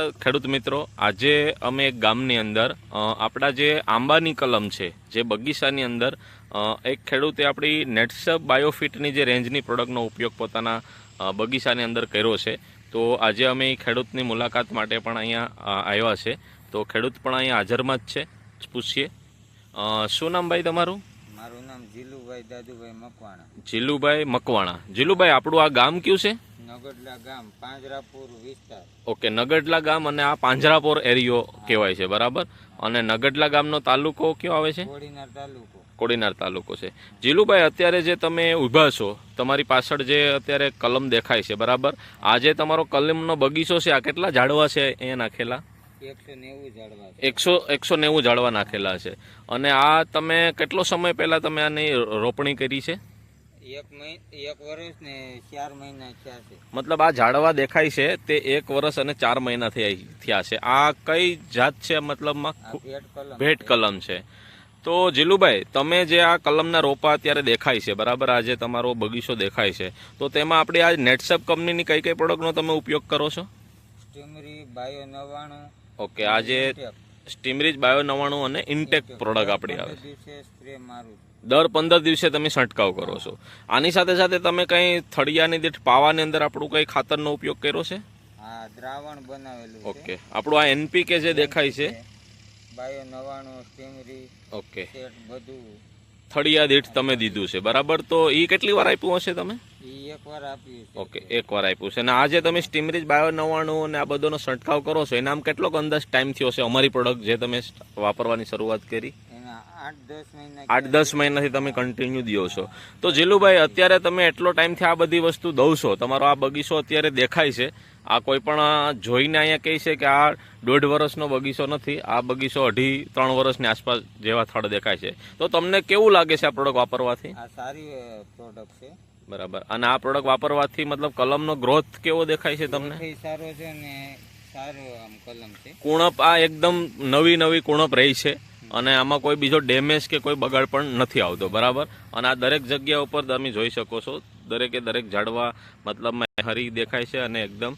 ખેડૂત મિત્રો આજે અમે એક ગામની અંદર આપણા જે આંબાની કલમ છે જે બગીચાની અંદર એક ખેડૂતે આપણી નેટસપ બાયોફિટની જે રેન્જની પ્રોડક્ટનો ઉપયોગ પોતાના બગીચાની અંદર કર્યો છે. તો આજે અમે એ ખેડૂતની મુલાકાત માટે પણ અહીંયા આવ્યા છે. તો ખેડૂત પણ અહીંયા હાજરમાં જ છે. પૂછીએ. શું નામ ભાઈ તમારું? મારું નામ જીલુભાઈ દાદુભાઈ મકવાણા. જીલુભાઈ મકવાણા. જીલુભાઈ આપણું આ ગામ કયું છે? નગડલા ગામ પાંજરાપુર વિસ્તાર. ઓકે નગડલા ગામ અને આ પાંજરાપોર એરિયો કહેવાય છે બરાબર? અને નગડલા ગામનો તાલુકો કયો આવે છે? કોડીનાર તાલુકો. કોડીનાર તાલુકો છે. જીલુભાઈ અત્યારે જે તમે ઊભા છો તમારી પાછળ જે અત્યારે કલમ દેખાય છે બરાબર? આ જે તમારો કલમનો બગીચો છે આ કેટલા ઝાડવા છે અહીંયા નાખેલા? એકસો નેવું ઝાડવા એકસો એકસો નેવું ઝાડવા નાખેલા છે. અને આ તમે કેટલો સમય પહેલા તમે આની રોપણી કરી છે? એક એક વર્ષ ને ચાર મહિના થયા છે. મતલબ આ ઝાડવા દેખાય છે તે એક વર્ષ અને ચાર મહિના થયા છે. આ કઈ જાત છે મતલબમાં? ભેટ કલમ છે. તો જીલુભાઈ તમે જે આ કલમના રોપા અત્યારે દેખાય છે બરાબર? આજે તમારો બગીચો દેખાય છે. તો તેમાં આપણે આ નેટસપ કંપનીની કઈ કઈ પ્રોડક્ટનો તમે ઉપયોગ કરો છો? સ્ટીમરી બાયો નવાણું ઓકે આજે સ્ટીમરીજ બાયો નવાણું અને ઇન્ટેક પ્રોડક્ટ આપણી આવે છે. સ્પ્રે મારું દર પંદર દિવસે તમે છંટકાવ કરો છો. આની સાથે સાથે તમે કઈ થળિયાની દીઠ પાવાની અંદર આપણું કઈ ખાતરનો ઉપયોગ કર્યો છે? દ્રાવણ બનાવેલું ઓકે. આપણું આ એનપીકે જે દેખાય છે? બાયો નવાણું સ્ટીમરી ઓકે. બધું. થળિયા દીઠ તમે દીધું છે. બરાબર? તો એ કેટલી વાર આપ્યું હશે તમે? એકવાર આપ્યું ઓકે એક વાર આપ્યું છે. અને આજે તમે સ્ટીમરીજ બાયો નવાણું અને આ બધોનો છંટકાવ કરો છો એના આમ કેટલોક અંદાજ ટાઈમ થયો છે અમારી પ્રોડક્ટ જે તમે વાપરવાની શરૂઆત કરી? આઠ દસ મહિનાથી તમે કન્ટિન્યુ દો છો. તો જીલુભાઈ અત્યારે તમે એટલો ટાઈમથી આ બધી વસ્તુ દઉં છો. તમારો આ બગીચો અત્યારે દેખાય છે. આ કોઈ પણ જોઈને અહીંયા કહે છે કે આ દોઢ વર્ષનો બગીચો નથી. આ બગીચો અઢી ત્રણ વર્ષની આસપાસ જેવા થળ દેખાય છે. તો તમને કેવું લાગે છે આ પ્રોડક્ટ વાપરવાથી? આ સારી પ્રોડક્ટ છે. બરાબર. અને આ પ્રોડક્ટ વાપરવાથી મતલબ કલમનો ગ્રોથ કેવો દેખાય છે તમને? સારો છે ને સારો આમ કલમ છે. કુણપ આ એકદમ નવી નવી કુણપ રહી છે. અને આમાં કોઈ બીજો ડેમેજ કે કોઈ બગાડ પણ નથી આવતો બરાબર? અને આ દરેક જગ્યા ઉપર તમે જોઈ શકો છો દરેકે દરેક ઝાડવા મતલબમાં હરી દેખાય છે અને એકદમ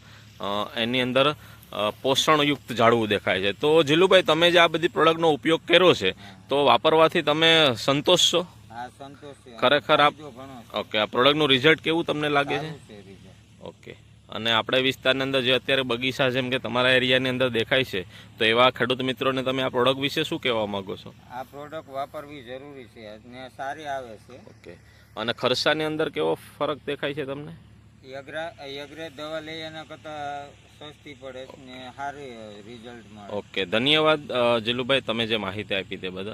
એની અંદર પોષણયુક્ત ઝાડવું દેખાય છે. તો જીલુભાઈ તમે જે આ બધી પ્રોડક્ટનો ઉપયોગ કર્યો છે તો વાપરવાથી તમે સંતોષ છો? આ સંતોષ છે. ખરેખર આપ ઓકે આ પ્રોડક્ટનું રિઝલ્ટ કેવું તમને લાગે છે. ઓકે અને આપણે વિસ્તારની અંદર જે અત્યારે બગીચા જેમ કે તમારા એરિયાની અંદર દેખાય છે તો એવા ખેડૂત મિત્રોને તમે આ પ્રોડક્ટ વિશે શું કહેવા માંગો છો? આ પ્રોડક્ટ વાપરવી જરૂરી છે ને સારી આવે છે. ઓકે. અને ખર્ચાની અંદર કેવો ફરક દેખાય છે તમને? યગ્રા યગ્રે દવા લઈ એના કરતાં સસ્તી પડે ને સારી રિઝલ્ટ મળે. ઓકે. ધન્યવાદ જીલુભાઈ તમે જે માહિતી આપી તે બદલ.